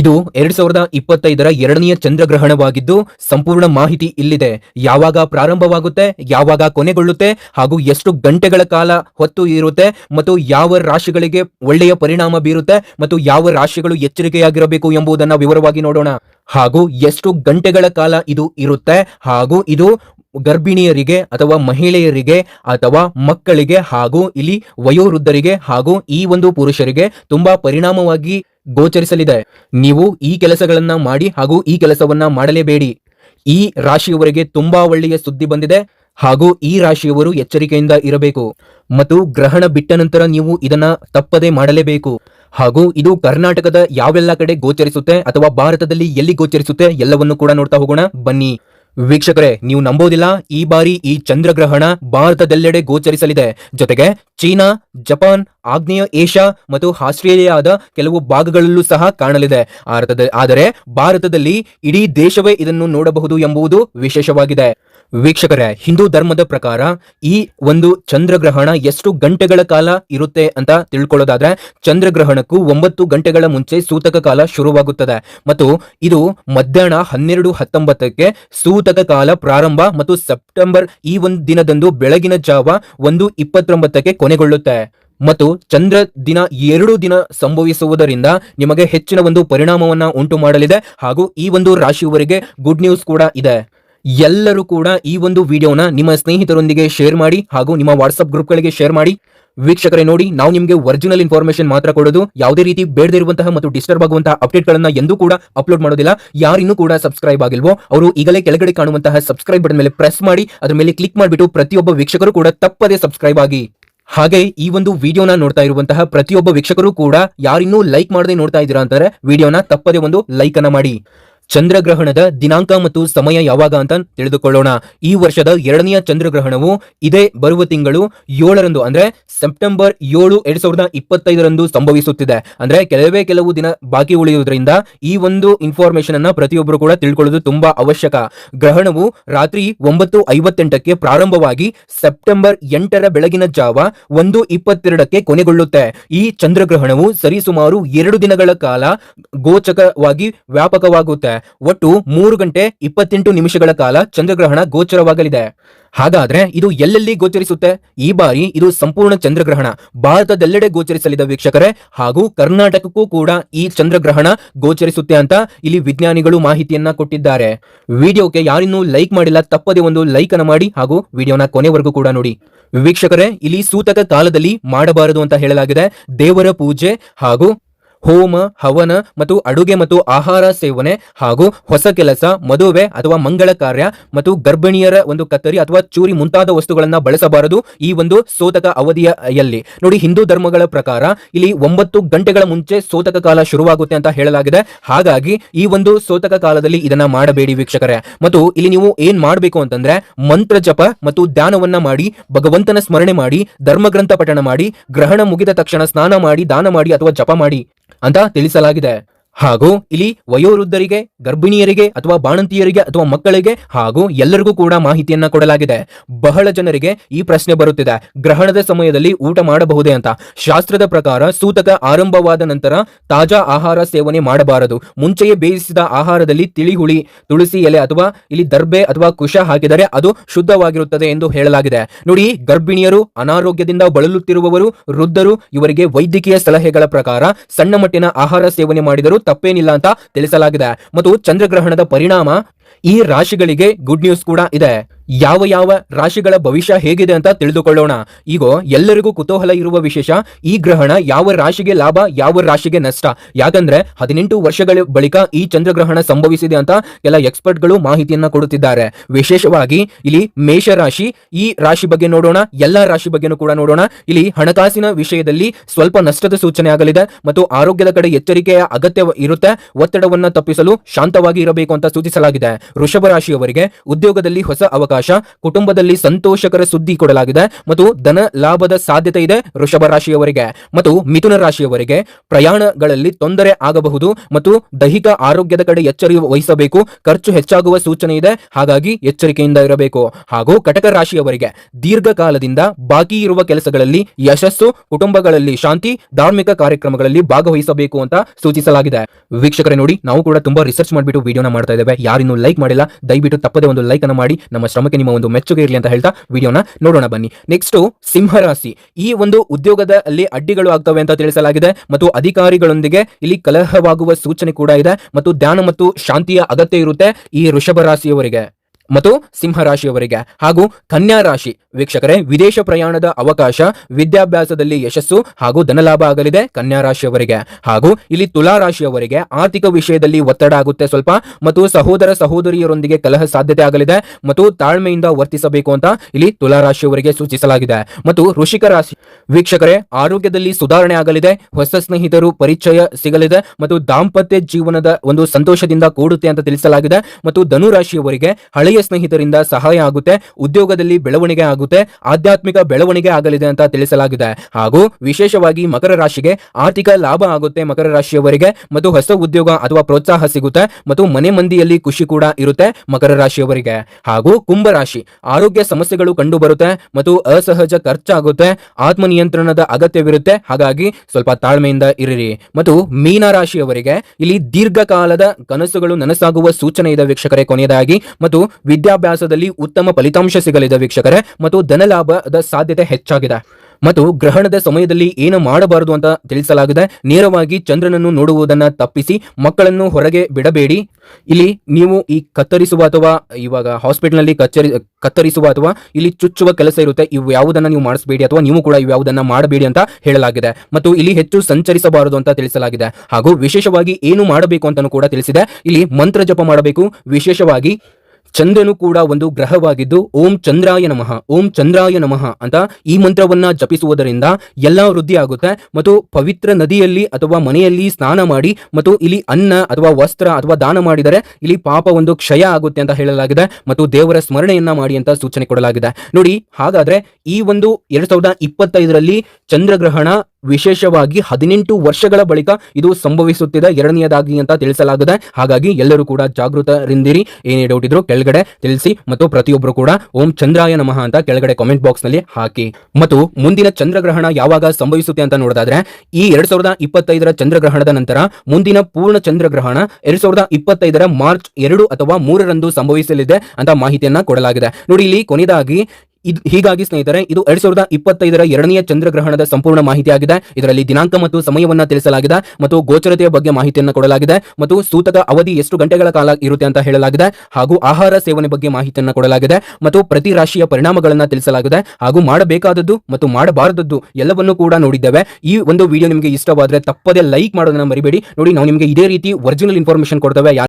ಇದು ಎರಡ್ ಸಾವಿರದ ಇಪ್ಪತ್ತೈದರ ಎರಡನೆಯ ಚಂದ್ರಗ್ರಹಣವಾಗಿದ್ದು, ಸಂಪೂರ್ಣ ಮಾಹಿತಿ ಇಲ್ಲಿದೆ. ಯಾವಾಗ ಪ್ರಾರಂಭವಾಗುತ್ತೆ, ಯಾವಾಗ ಕೊನೆಗೊಳ್ಳುತ್ತೆ, ಹಾಗೂ ಎಷ್ಟು ಗಂಟೆಗಳ ಕಾಲ ಹೊತ್ತು ಇರುತ್ತೆ, ಮತ್ತು ಯಾವ ರಾಶಿಗಳಿಗೆ ಒಳ್ಳೆಯ ಪರಿಣಾಮ ಬೀರುತ್ತೆ, ಮತ್ತು ಯಾವ ರಾಶಿಗಳು ಎಚ್ಚರಿಕೆಯಾಗಿರಬೇಕು ಎಂಬುದನ್ನು ವಿವರವಾಗಿ ನೋಡೋಣ. ಹಾಗೂ ಎಷ್ಟು ಗಂಟೆಗಳ ಕಾಲ ಇದು ಇರುತ್ತೆ, ಹಾಗೂ ಇದು ಗರ್ಭಿಣಿಯರಿಗೆ ಅಥವಾ ಮಹಿಳೆಯರಿಗೆ ಅಥವಾ ಮಕ್ಕಳಿಗೆ ಹಾಗೂ ಇಲ್ಲಿ ವಯೋವೃದ್ಧರಿಗೆ ಹಾಗೂ ಈ ಒಂದು ಪುರುಷರಿಗೆ ತುಂಬಾ ಪರಿಣಾಮವಾಗಿ ಗೋಚರಿಸಲಿದೆ. ನೀವು ಈ ಕೆಲಸಗಳನ್ನ ಮಾಡಿ ಹಾಗೂ ಈ ಕೆಲಸವನ್ನ ಮಾಡಲೇಬೇಡಿ. ಈ ರಾಶಿಯವರಿಗೆ ತುಂಬಾ ಒಳ್ಳೆಯ ಸುದ್ದಿ ಬಂದಿದೆ ಹಾಗೂ ಈ ರಾಶಿಯವರು ಎಚ್ಚರಿಕೆಯಿಂದ ಇರಬೇಕು. ಮತ್ತು ಗ್ರಹಣ ಬಿಟ್ಟ ನಂತರ ನೀವು ಇದನ್ನ ತಪ್ಪದೆ ಮಾಡಲೇಬೇಕು. ಹಾಗೂ ಇದು ಕರ್ನಾಟಕದ ಯಾವೆಲ್ಲ ಕಡೆ ಗೋಚರಿಸುತ್ತೆ ಅಥವಾ ಭಾರತದಲ್ಲಿ ಎಲ್ಲಿ ಗೋಚರಿಸುತ್ತೆ ಎಲ್ಲವನ್ನು ಕೂಡ ನೋಡ್ತಾ ಹೋಗೋಣ. ಬನ್ನಿ. ವೀಕ್ಷಕರೇ, ನೀವು ನಂಬೋದಿಲ್ಲ, ಈ ಬಾರಿ ಈ ಚಂದ್ರಗ್ರಹಣ ಭಾರತದೆಲ್ಲೆಡೆ ಗೋಚರಿಸಲಿದೆ. ಜೊತೆಗೆ ಚೀನಾ, ಜಪಾನ್, ಆಗ್ನೇಯ ಏಷ್ಯಾ ಮತ್ತು ಆಸ್ಟ್ರೇಲಿಯಾದ ಕೆಲವು ಭಾಗಗಳಲ್ಲೂ ಸಹ ಕಾಣಲಿದೆ. ಆದರೆ ಭಾರತದಲ್ಲಿ ಇಡೀ ದೇಶವೇ ಇದನ್ನು ನೋಡಬಹುದು ಎಂಬುದು ವಿಶೇಷವಾಗಿದೆ. ವೀಕ್ಷಕರೇ, ಹಿಂದೂ ಧರ್ಮದ ಪ್ರಕಾರ ಈ ಒಂದು ಚಂದ್ರಗ್ರಹಣ ಎಷ್ಟು ಗಂಟೆಗಳ ಕಾಲ ಇರುತ್ತೆ ಅಂತ ತಿಳ್ಕೊಳ್ಳೋದಾದ್ರೆ, ಚಂದ್ರಗ್ರಹಣಕ್ಕೂ ಒಂಬತ್ತು ಗಂಟೆಗಳ ಮುಂಚೆ ಸೂತಕ ಕಾಲ ಶುರುವಾಗುತ್ತದೆ. ಮತ್ತು ಇದು ಮಧ್ಯಾಹ್ನ ಹನ್ನೆರಡು ಹತ್ತೊಂಬತ್ತಕ್ಕೆ ಸೂತಕ ಕಾಲ ಪ್ರಾರಂಭ ಮತ್ತು ಸೆಪ್ಟೆಂಬರ್ ಈ ಒಂದು ದಿನದಂದು ಬೆಳಗಿನ ಜಾವ ಒಂದು ಇಪ್ಪತ್ತೊಂಬತ್ತಕ್ಕೆ ಕೊನೆಗೊಳ್ಳುತ್ತೆ. ಮತ್ತು ಚಂದ್ರ ದಿನ ಎರಡು ದಿನ ಸಂಭವಿಸುವುದರಿಂದ ನಿಮಗೆ ಹೆಚ್ಚಿನ ಒಂದು ಪರಿಣಾಮವನ್ನ ಉಂಟು ಮಾಡಲಿದೆ ಹಾಗೂ ಈ ಒಂದು ರಾಶಿಯವರಿಗೆ ಗುಡ್ ನ್ಯೂಸ್ ಕೂಡ ಇದೆ. ಎಲ್ಲರೂ ಕೂಡ ಈ ಒಂದು ವಿಡಿಯೋನ ನಿಮ್ಮ ಸ್ನೇಹಿತರೊಂದಿಗೆ ಶೇರ್ ಮಾಡಿ ಹಾಗೂ ನಿಮ್ಮ ವಾಟ್ಸಪ್ ಗ್ರೂಪ್ಗಳಿಗೆ ಶೇರ್ ಮಾಡಿ. ವೀಕ್ಷಕರೇ ನೋಡಿ, ನಾವು ನಿಮಗೆ ಒರಿಜಿನಲ್ ಇನ್ಫಾರ್ಮೇಶನ್ ಮಾತ್ರ ಕೊಡೋದು. ಯಾವುದೇ ರೀತಿ ಬೇಡದೇ ಇರುವಂತಹ ಮತ್ತು ಡಿಸ್ಟರ್ಬ್ ಆಗುವಂತಹ ಅಪ್ಡೇಟ್ಗಳನ್ನು ಎಂದೂ ಕೂಡ ಅಪ್ಲೋಡ್ ಮಾಡೋದಿಲ್ಲ. ಯಾರಿನ್ನೂ ಕೂಡ ಸಬ್ಸ್ಕ್ರೈಬ್ ಆಗಿಲ್ವೋ, ಅವರು ಈಗಲೇ ಕೆಳಗಡೆ ಕಾಣುವಂತಹ ಸಬ್ಸ್ಕ್ರೈಬ್ ಬಟನ್ ಮೇಲೆ ಪ್ರೆಸ್ ಮಾಡಿ, ಅದರ ಮೇಲೆ ಕ್ಲಿಕ್ ಮಾಡಿಬಿಟ್ಟು ಪ್ರತಿಯೊಬ್ಬ ವೀಕ್ಷಕರು ಕೂಡ ತಪ್ಪದೇ ಸಬ್ಸ್ಕ್ರೈಬ್ ಆಗಿ. ಹಾಗೆ ಈ ಒಂದು ವಿಡಿಯೋನ ನೋಡ್ತಾ ಇರುವಂತಹ ಪ್ರತಿಯೊಬ್ಬ ವೀಕ್ಷಕರು ಕೂಡ ಯಾರಿನ್ನೂ ಲೈಕ್ ಮಾಡದೆ ನೋಡ್ತಾ ಇದ್ದೀರಾ ಅಂತಾರೆ ವಿಡಿಯೋನ ತಪ್ಪದೇ ಒಂದು ಲೈಕ್ ಅನ್ನ ಮಾಡಿ. ಚಂದ್ರಗ್ರಹಣದ ದಿನಾಂಕ ಮತ್ತು ಸಮಯ ಯಾವಾಗ ಅಂತ ತಿಳಿದುಕೊಳ್ಳೋಣ. ಈ ವರ್ಷದ ಎರಡನೆಯ ಚಂದ್ರಗ್ರಹಣವು ಇದೇ ಬರುವ ತಿಂಗಳು ಏಳರಂದು ಅಂದ್ರೆ ಸೆಪ್ಟೆಂಬರ್ ಏಳು ಎರಡ್ ಸಾವಿರದ ಇಪ್ಪತ್ತೈದರಂದು ಸಂಭವಿಸುತ್ತಿದೆ. ಅಂದ್ರೆ ಕೆಲವೇ ಕೆಲವು ದಿನ ಬಾಕಿ ಉಳಿಯುವುದರಿಂದ ಈ ಒಂದು ಇನ್ಫಾರ್ಮೇಶನ್ ಅನ್ನ ಪ್ರತಿಯೊಬ್ಬರು ಕೂಡ ತಿಳ್ಕೊಳ್ಳೋದು ತುಂಬಾ ಅವಶ್ಯಕ. ಗ್ರಹಣವು ರಾತ್ರಿ ಒಂಬತ್ತು ಐವತ್ತೆಂಟಕ್ಕೆ ಪ್ರಾರಂಭವಾಗಿ ಸೆಪ್ಟೆಂಬರ್ ಎಂಟರ ಬೆಳಗಿನ ಜಾವ ಒಂದು ಇಪ್ಪತ್ತೆರಡಕ್ಕೆ ಕೊನೆಗೊಳ್ಳುತ್ತೆ. ಈ ಚಂದ್ರಗ್ರಹಣವು ಸರಿಸುಮಾರು ಎರಡು ದಿನಗಳ ಕಾಲ ಗೋಚಕವಾಗಿ ವ್ಯಾಪಕವಾಗುತ್ತೆ. ಒಟ್ಟು ಮೂರು ಗಂಟೆ ಇಪ್ಪತ್ತೆಂಟು ನಿಮಿಷಗಳ ಕಾಲ ಚಂದ್ರಗ್ರಹಣ ಗೋಚರವಾಗಲಿದೆ. ಹಾಗಾದ್ರೆ ಇದು ಎಲ್ಲೆಲ್ಲಿ ಗೋಚರಿಸುತ್ತೆ? ಈ ಬಾರಿ ಇದು ಸಂಪೂರ್ಣ ಚಂದ್ರಗ್ರಹಣ. ಭಾರತದೆಲ್ಲೆಡೆ ಗೋಚರಿಸಲಿದೆ ವೀಕ್ಷಕರೇ. ಹಾಗೂ ಕರ್ನಾಟಕಕ್ಕೂ ಕೂಡ ಈ ಚಂದ್ರಗ್ರಹಣ ಗೋಚರಿಸುತ್ತೆ ಅಂತ ಇಲ್ಲಿ ವಿಜ್ಞಾನಿಗಳು ಮಾಹಿತಿಯನ್ನ ಕೊಟ್ಟಿದ್ದಾರೆ. ವಿಡಿಯೋಕ್ಕೆ ಯಾರಿನ್ನೂ ಲೈಕ್ ಮಾಡಿಲ್ಲ, ತಪ್ಪದೆ ಒಂದು ಲೈಕ್ ಅನ್ನ ಮಾಡಿ ಹಾಗೂ ವಿಡಿಯೋನ ಕೊನೆವರೆಗೂ ಕೂಡ ನೋಡಿ. ವೀಕ್ಷಕರೇ, ಇಲ್ಲಿ ಸೂತಕ ಕಾಲದಲ್ಲಿ ಮಾಡಬಾರದು ಅಂತ ಹೇಳಲಾಗಿದೆ ದೇವರ ಪೂಜೆ ಹಾಗೂ ಹೋಮ, ಹವನ ಮತ್ತು ಅಡುಗೆ ಮತ್ತು ಆಹಾರ ಸೇವನೆ ಹಾಗೂ ಹೊಸ ಕೆಲಸ, ಮದುವೆ ಅಥವಾ ಮಂಗಳ ಕಾರ್ಯ ಮತ್ತು ಗರ್ಭಿಣಿಯರ ಒಂದು ಕತ್ತರಿ ಅಥವಾ ಚೂರಿ ಮುಂತಾದ ವಸ್ತುಗಳನ್ನ ಬಳಸಬಾರದು ಈ ಒಂದು ಸೋತಕ ಅವಧಿಯಲ್ಲಿ. ನೋಡಿ, ಹಿಂದೂ ಧರ್ಮಗಳ ಪ್ರಕಾರ ಇಲ್ಲಿ ಒಂಬತ್ತು ಗಂಟೆಗಳ ಮುಂಚೆ ಸೋತಕ ಕಾಲ ಶುರುವಾಗುತ್ತೆ ಅಂತ ಹೇಳಲಾಗಿದೆ. ಹಾಗಾಗಿ ಈ ಒಂದು ಸೋತಕ ಕಾಲದಲ್ಲಿ ಇದನ್ನ ಮಾಡಬೇಡಿ ವೀಕ್ಷಕರೇ. ಮತ್ತು ಇಲ್ಲಿ ನೀವು ಏನ್ ಮಾಡಬೇಕು ಅಂತಂದ್ರೆ ಮಂತ್ರ ಜಪ ಮತ್ತು ಧ್ಯಾನವನ್ನ ಮಾಡಿ, ಭಗವಂತನ ಸ್ಮರಣೆ ಮಾಡಿ, ಧರ್ಮಗ್ರಂಥ ಪಠಣ ಮಾಡಿ, ಗ್ರಹಣ ಮುಗಿದ ತಕ್ಷಣ ಸ್ನಾನ ಮಾಡಿ, ದಾನ ಮಾಡಿ ಅಥವಾ ಜಪ ಮಾಡಿ. ಅಂತ ತಿಳಿಸಲಾಗಿದೆ. ಹಾಗೂ ಇಲ್ಲಿ ವಯೋವೃದ್ಧರಿಗೆ, ಗರ್ಭಿಣಿಯರಿಗೆ ಅಥವಾ ಬಾಣಂತಿಯರಿಗೆ ಅಥವಾ ಮಕ್ಕಳಿಗೆ ಹಾಗೂ ಎಲ್ಲರಿಗೂ ಕೂಡ ಮಾಹಿತಿಯನ್ನ ಕೊಡಲಾಗಿದೆ. ಬಹಳ ಜನರಿಗೆ ಈ ಪ್ರಶ್ನೆ ಬರುತ್ತಿದೆ. ಗ್ರಹಣದ ಸಮಯದಲ್ಲಿ ಊಟ ಮಾಡಬಹುದೇ ಅಂತ. ಶಾಸ್ತ್ರದ ಪ್ರಕಾರ ಸೂತಕ ಆರಂಭವಾದ ನಂತರ ತಾಜಾ ಆಹಾರ ಸೇವನೆ ಮಾಡಬಾರದು. ಮುಂಚೆಯೇ ಬೇಯಿಸಿದ ಆಹಾರದಲ್ಲಿ ತಿಳಿ ಹುಳಿ, ತುಳಸಿ ಎಲೆ ಅಥವಾ ಇಲ್ಲಿ ದರ್ಬೆ ಅಥವಾ ಕುಶ ಹಾಕಿದರೆ ಅದು ಶುದ್ಧವಾಗಿರುತ್ತದೆ ಎಂದು ಹೇಳಲಾಗಿದೆ. ನೋಡಿ, ಗರ್ಭಿಣಿಯರು ಅನಾರೋಗ್ಯದಿಂದ ಬಳಲುತ್ತಿರುವವರು, ವೃದ್ಧರು ಇವರಿಗೆ ವೈದ್ಯಕೀಯ ಸಲಹೆಗಳ ಪ್ರಕಾರ ಸಣ್ಣ ಮಟ್ಟಿನ ಆಹಾರ ಸೇವನೆ ಮಾಡಿದರೂ ತಪ್ಪೇನಿಲ್ಲ ಅಂತ ತಿಳಿಸಲಾಗಿದೆ. ಮತ್ತು ಚಂದ್ರಗ್ರಹಣದ ಪರಿಣಾಮ ಈ ರಾಶಿಗಳಿಗೆ ಗುಡ್ ನ್ಯೂಸ್ ಕೂಡ ಇದೆ. ಯಾವ ಯಾವ ರಾಶಿಗಳ ಭವಿಷ್ಯ ಹೇಗಿದೆ ಅಂತ ತಿಳಿದುಕೊಳ್ಳೋಣ. ಈಗ, ಎಲ್ಲರಿಗೂ ಕುತೂಹಲ ಇರುವ ವಿಶೇಷ, ಈ ಗ್ರಹಣ ಯಾವ ರಾಶಿಗೆ ಲಾಭ, ಯಾವ ರಾಶಿಗೆ ನಷ್ಟ. ಯಾಕಂದ್ರೆ, ಹದಿನೆಂಟು ವರ್ಷಗಳ ಬಳಿಕ ಈ ಚಂದ್ರಗ್ರಹಣ ಸಂಭವಿಸಿದೆ ಅಂತ ಕೆಲ ಎಕ್ಸ್ಪರ್ಟ್ಗಳು ಮಾಹಿತಿಯನ್ನ ಕೊಡುತ್ತಿದ್ದಾರೆ. ವಿಶೇಷವಾಗಿ, ಇಲ್ಲಿ ಮೇಷ ರಾಶಿ ಈ ರಾಶಿ ಬಗ್ಗೆ ನೋಡೋಣ, ಎಲ್ಲಾ ರಾಶಿ ಬಗ್ಗೆನೂ ಕೂಡ ನೋಡೋಣ. ಇಲ್ಲಿ ಹಣಕಾಸಿನ ವಿಷಯದಲ್ಲಿ ಸ್ವಲ್ಪ ನಷ್ಟದ ಸೂಚನೆ ಆಗಲಿದೆ ಮತ್ತು ಆರೋಗ್ಯದ ಕಡೆ ಎಚ್ಚರಿಕೆಯ ಅಗತ್ಯ ಇರುತ್ತೆ. ಒತ್ತಡವನ್ನ ತಪ್ಪಿಸಲು ಶಾಂತವಾಗಿ ಇರಬೇಕು ಅಂತ ಸೂಚಿಸಲಾಗಿದೆ. ವೃಷಭ ರಾಶಿಯವರಿಗೆ ಉದ್ಯೋಗದಲ್ಲಿ ಹೊಸ ಅವಕಾಶ ಅವಕಾಶ ಕುಟುಂಬದಲ್ಲಿ ಸಂತೋಷಕರ ಸುದ್ದಿ ಕೊಡಲಾಗಿದೆ ಮತ್ತು ಧನ ಲಾಭದ ಸಾಧ್ಯತೆ ಇದೆ ವೃಷಭ ರಾಶಿಯವರಿಗೆ ಮತ್ತು ಮಿಥುನ ರಾಶಿಯವರಿಗೆ. ಪ್ರಯಾಣಗಳಲ್ಲಿ ತೊಂದರೆ ಆಗಬಹುದು ಮತ್ತು ದೈಹಿಕ ಆರೋಗ್ಯದ ಕಡೆ ಎಚ್ಚರಿ ವಹಿಸಬೇಕು. ಖರ್ಚು ಹೆಚ್ಚಾಗುವ ಸೂಚನೆ ಇದೆ, ಹಾಗಾಗಿ ಎಚ್ಚರಿಕೆಯಿಂದ ಇರಬೇಕು. ಹಾಗೂ ಕಟಕ ರಾಶಿಯವರಿಗೆ ದೀರ್ಘಕಾಲದಿಂದ ಬಾಕಿ ಇರುವ ಕೆಲಸಗಳಲ್ಲಿ ಯಶಸ್ಸು, ಕುಟುಂಬಗಳಲ್ಲಿ ಶಾಂತಿ, ಧಾರ್ಮಿಕ ಕಾರ್ಯಕ್ರಮಗಳಲ್ಲಿ ಭಾಗವಹಿಸಬೇಕು ಅಂತ ಸೂಚಿಸಲಾಗಿದೆ. ವೀಕ್ಷಕರೇ ನೋಡಿ, ನಾವು ಕೂಡ ತುಂಬಾ ರಿಸರ್ಚ್ ಮಾಡಿಬಿಟ್ಟು ವಿಡಿಯೋನ ಮಾಡ್ತಾ ಇದ್ದೇವೆ. ಯಾರಿನ್ನೂ ಲೈಕ್ ಮಾಡಿಲ್ಲ, ದಯವಿಟ್ಟು ತಪ್ಪದೇ ಒಂದು ಲೈಕ್ ಅನ್ನು ಮಾಡಿ. ನಮ್ಮ ಶ್ರಮಕ್ಕೆ ನಿಮ್ಮ ಒಂದು ಮೆಚ್ಚುಗೆ ಇರಲಿ ಅಂತ ಹೇಳ್ತಾ ವಿಡಿಯೋನ ನೋಡೋಣ ಬನ್ನಿ. ನೆಕ್ಸ್ಟ್ ಸಿಂಹರಾಶಿ. ಈ ಒಂದು ಉದ್ಯೋಗದಲ್ಲಿ ಅಡ್ಡಿಗಳು ಆಗ್ತವೆ ಅಂತ ತಿಳಿಸಲಾಗಿದೆ ಮತ್ತು ಅಧಿಕಾರಿಗಳೊಂದಿಗೆ ಇಲ್ಲಿ ಕಲಹವಾಗುವ ಸೂಚನೆ ಕೂಡ ಇದೆ ಮತ್ತು ಧ್ಯಾನ ಮತ್ತು ಶಾಂತಿಯ ಅಗತ್ಯ ಇರುತ್ತೆ ಈ ವೃಷಭ ರಾಶಿಯವರಿಗೆ. ಮತ್ತು ಸಿಂಹ ರಾಶಿಯವರಿಗೆ ಹಾಗೂ ಕನ್ಯಾ ರಾಶಿ ವೀಕ್ಷಕರೇ, ವಿದೇಶ ಪ್ರಯಾಣದ ಅವಕಾಶ, ವಿದ್ಯಾಭ್ಯಾಸದಲ್ಲಿ ಯಶಸ್ಸು ಹಾಗೂ ಧನಲಾಭ ಆಗಲಿದೆ ಕನ್ಯಾ ರಾಶಿಯವರಿಗೆ ಹಾಗೂ ಇಲ್ಲಿ ತುಲಾ ರಾಶಿಯವರಿಗೆ ಆರ್ಥಿಕ ವಿಷಯದಲ್ಲಿ ಒತ್ತಡ ಆಗುತ್ತೆ ಸ್ವಲ್ಪ ಮತ್ತು ಸಹೋದರ ಸಹೋದರಿಯರೊಂದಿಗೆ ಕಲಹ ಸಾಧ್ಯತೆ ಆಗಲಿದೆ ಮತ್ತು ತಾಳ್ಮೆಯಿಂದ ವರ್ತಿಸಬೇಕು ಅಂತ ಇಲ್ಲಿ ತುಲಾ ರಾಶಿಯವರಿಗೆ ಸೂಚಿಸಲಾಗಿದೆ. ಮತ್ತು ಋಷಿಕ ರಾಶಿ ವೀಕ್ಷಕರೇ, ಆರೋಗ್ಯದಲ್ಲಿ ಸುಧಾರಣೆ ಆಗಲಿದೆ, ಹೊಸ ಸ್ನೇಹಿತರು ಪರಿಚಯ ಸಿಗಲಿದೆ ಮತ್ತು ದಾಂಪತ್ಯ ಜೀವನದ ಒಂದು ಸಂತೋಷದಿಂದ ಕೂಡುತ್ತೆ ಅಂತ ತಿಳಿಸಲಾಗಿದೆ ಮತ್ತು ಧನು ರಾಶಿಯವರಿಗೆ ಹಳೆಯ ಸ್ನೇಹಿತರಿಂದ ಸಹಾಯ ಆಗುತ್ತೆ, ಉದ್ಯೋಗದಲ್ಲಿ ಬೆಳವಣಿಗೆ ಆಗುತ್ತೆ, ಆಧ್ಯಾತ್ಮಿಕ ಬೆಳವಣಿಗೆ ಆಗಲಿದೆ ಅಂತ ತಿಳಿಸಲಾಗಿದೆ. ಹಾಗೂ ವಿಶೇಷವಾಗಿ ಮಕರ ರಾಶಿಗೆ ಆರ್ಥಿಕ ಲಾಭ ಆಗುತ್ತೆ ಮಕರ ರಾಶಿಯವರಿಗೆ, ಮತ್ತು ಹೊಸ ಉದ್ಯೋಗ ಅಥವಾ ಪ್ರೋತ್ಸಾಹ ಸಿಗುತ್ತೆ, ಮತ್ತು ಮನೆ ಮಂದಿಯಲ್ಲಿ ಖುಷಿ ಕೂಡ ಇರುತ್ತೆ ಮಕರ ರಾಶಿಯವರಿಗೆ. ಹಾಗೂ ಕುಂಭ ರಾಶಿ, ಆರೋಗ್ಯ ಸಮಸ್ಯೆಗಳು ಕಂಡು ಬರುತ್ತೆ ಮತ್ತು ಅಸಹಜ ಖರ್ಚಾಗುತ್ತೆ ಆತ್ಮ ನಿಯಂತ್ರಣದ ಅಗತ್ಯವಿರುತ್ತೆ, ಹಾಗಾಗಿ ಸ್ವಲ್ಪ ತಾಳ್ಮೆಯಿಂದ ಇರಿರಿ. ಮತ್ತು ಮೀನ ರಾಶಿಯವರಿಗೆ, ಇಲ್ಲಿ ದೀರ್ಘಕಾಲದ ಕನಸುಗಳು ನನಸಾಗುವ ಸೂಚನೆ ಇದೆ ವೀಕ್ಷಕರೇ ಕೊನೆಯದಾಗಿ, ಮತ್ತು ವಿದ್ಯಾಭ್ಯಾಸದಲ್ಲಿ ಉತ್ತಮ ಫಲಿತಾಂಶ ಸಿಗಲಿದೆ ವೀಕ್ಷಕರೇ, ಮತ್ತು ಧನಲಾಭದ ಸಾಧ್ಯತೆ ಹೆಚ್ಚಾಗಿದೆ. ಮತ್ತು ಗ್ರಹಣದ ಸಮಯದಲ್ಲಿ ಏನು ಮಾಡಬಾರದು ಅಂತ ತಿಳಿಸಲಾಗಿದೆ. ನೇರವಾಗಿ ಚಂದ್ರನನ್ನು ನೋಡುವುದನ್ನ ತಪ್ಪಿಸಿ ಮಕ್ಕಳನ್ನು ಹೊರಗೆ ಬಿಡಬೇಡಿ. ಇಲ್ಲಿ ನೀವು ಈ ಕತ್ತರಿಸುವ ಅಥವಾ ಇವಾಗ ಹಾಸ್ಪಿಟಲ್ನಲ್ಲಿ ಕಚ್ಚರಿ, ಕತ್ತರಿಸುವ ಅಥವಾ ಇಲ್ಲಿ ಚುಚ್ಚುವ ಕೆಲಸ ಇರುತ್ತೆ. ಇವು ಯಾವುದನ್ನ ನೀವು ಮಾಡಿಸಬೇಡಿ ಅಥವಾ ನೀವು ಕೂಡ ಇವು ಯಾವುದನ್ನ ಮಾಡಬೇಡಿ ಅಂತ ಹೇಳಲಾಗಿದೆ. ಮತ್ತು ಇಲ್ಲಿ ಹೆಚ್ಚು ಸಂಚರಿಸಬಾರದು ಅಂತ ತಿಳಿಸಲಾಗಿದೆ. ಹಾಗೂ ವಿಶೇಷವಾಗಿ ಏನು ಮಾಡಬೇಕು ಅಂತಲೂ ಕೂಡ ತಿಳಿಸಿದೆ. ಇಲ್ಲಿ ಮಂತ್ರ ಜಪ ಮಾಡಬೇಕು. ವಿಶೇಷವಾಗಿ ಚಂದ್ರನು ಕೂಡ ಒಂದು ಗ್ರಹವಾಗಿದ್ದು, ಓಂ ಚಂದ್ರಾಯ ನಮಃ, ಓಂ ಚಂದ್ರಾಯ ನಮಃ ಅಂತ ಈ ಮಂತ್ರವನ್ನ ಜಪಿಸುವುದರಿಂದ ಎಲ್ಲ ವೃದ್ಧಿ ಆಗುತ್ತೆ. ಮತ್ತು ಪವಿತ್ರ ನದಿಯಲ್ಲಿ ಅಥವಾ ಮನೆಯಲ್ಲಿ ಸ್ನಾನ ಮಾಡಿ, ಮತ್ತು ಇಲ್ಲಿ ಅನ್ನ ಅಥವಾ ವಸ್ತ್ರ ಅಥವಾ ದಾನ ಮಾಡಿದರೆ ಇಲ್ಲಿ ಪಾಪ ಒಂದು ಕ್ಷಯ ಆಗುತ್ತೆ ಅಂತ ಹೇಳಲಾಗಿದೆ. ಮತ್ತು ದೇವರ ಸ್ಮರಣೆಯನ್ನ ಮಾಡಿ ಅಂತ ಸೂಚನೆ ಕೊಡಲಾಗಿದೆ. ನೋಡಿ, ಹಾಗಾದ್ರೆ ಈ ಒಂದು ಎರಡ್ ಸಾವಿರದ ಇಪ್ಪತ್ತೈದರಲ್ಲಿ ಚಂದ್ರಗ್ರಹಣ ವಿಶೇಷವಾಗಿ ಹದಿನೆಂಟು ವರ್ಷಗಳ ಬಳಿಕ ಇದು ಸಂಭವಿಸುತ್ತಿದೆ. ಎರಡನೆಯದಾಗಿ ಅಂತ ತಿಳಿಸಲಾಗಿದೆ. ಹಾಗಾಗಿ ಎಲ್ಲರೂ ಕೂಡ ಜಾಗೃತರಿಂದಿರಿ. ಏನೇ ಡೌಟ್ ಇದ್ರು ಕೆಳಗಡೆ ತಿಳಿಸಿ ಮತ್ತು ಪ್ರತಿಯೊಬ್ಬರು ಕೂಡ ಓಂ ಚಂದ್ರಾಯ ನಮಃ ಅಂತ ಕೆಳಗಡೆ ಕಾಮೆಂಟ್ ಬಾಕ್ಸ್ನಲ್ಲಿ ಹಾಕಿ. ಮತ್ತು ಮುಂದಿನ ಚಂದ್ರಗ್ರಹಣ ಯಾವಾಗ ಸಂಭವಿಸುತ್ತೆ ಅಂತ ನೋಡೋದಾದ್ರೆ, ಈ ಎರಡ್ ಸಾವಿರದ ಇಪ್ಪತ್ತೈದರ ಚಂದ್ರಗ್ರಹಣದ ನಂತರ ಮುಂದಿನ ಪೂರ್ಣ ಚಂದ್ರಗ್ರಹಣ ಎರಡ್ ಸಾವಿರದ ಇಪ್ಪತ್ತೈದರ ಮಾರ್ಚ್ ಎರಡು ಅಥವಾ ಮೂರರಂದು ಸಂಭವಿಸಲಿದೆ ಅಂತ ಮಾಹಿತಿಯನ್ನ ಕೊಡಲಾಗಿದೆ. ನೋಡಿ, ಇಲ್ಲಿ ಕೊನೆಯದಾಗಿ ಹೀಗಾಗಿ ಸ್ನೇಹಿತರೆ, ಇದು ಎರಡ್ ಸಾವಿರದ ಇಪ್ಪತ್ತೈದರ ಎರಡನೆಯ ಚಂದ್ರಗ್ರಹಣದ ಸಂಪೂರ್ಣ ಮಾಹಿತಿಯಾಗಿದೆ. ಇದರಲ್ಲಿ ದಿನಾಂಕ ಮತ್ತು ಸಮಯವನ್ನ ತಿಳಿಸಲಾಗಿದೆ ಮತ್ತು ಗೋಚರತೆಯ ಬಗ್ಗೆ ಮಾಹಿತಿಯನ್ನು ಕೊಡಲಾಗಿದೆ ಮತ್ತು ಸೂತಕ ಅವಧಿ ಎಷ್ಟು ಗಂಟೆಗಳ ಕಾಲ ಇರುತ್ತೆ ಅಂತ ಹೇಳಲಾಗಿದೆ ಹಾಗೂ ಆಹಾರ ಸೇವನೆ ಬಗ್ಗೆ ಮಾಹಿತಿಯನ್ನು ಕೊಡಲಾಗಿದೆ ಮತ್ತು ಪ್ರತಿ ರಾಶಿಯ ಪರಿಣಾಮಗಳನ್ನ ತಿಳಿಸಲಾಗಿದೆ ಹಾಗೂ ಮಾಡಬೇಕಾದದ್ದು ಮತ್ತು ಮಾಡಬಾರದದ್ದು ಎಲ್ಲವನ್ನೂ ಕೂಡ ನೋಡಿದ್ದೇವೆ. ಈ ಒಂದು ವಿಡಿಯೋ ನಿಮಗೆ ಇಷ್ಟವಾದರೆ ತಪ್ಪದೇ ಲೈಕ್ ಮಾಡೋದನ್ನ ಮರಿಬೇಡಿ. ನೋಡಿ, ನಾವು ನಿಮಗೆ ಇದೇ ರೀತಿ ಒರಿಜಿನಲ್ ಇನ್ಫಾರ್ಮೇಷನ್ ಕೊಡ್ತೇವೆ.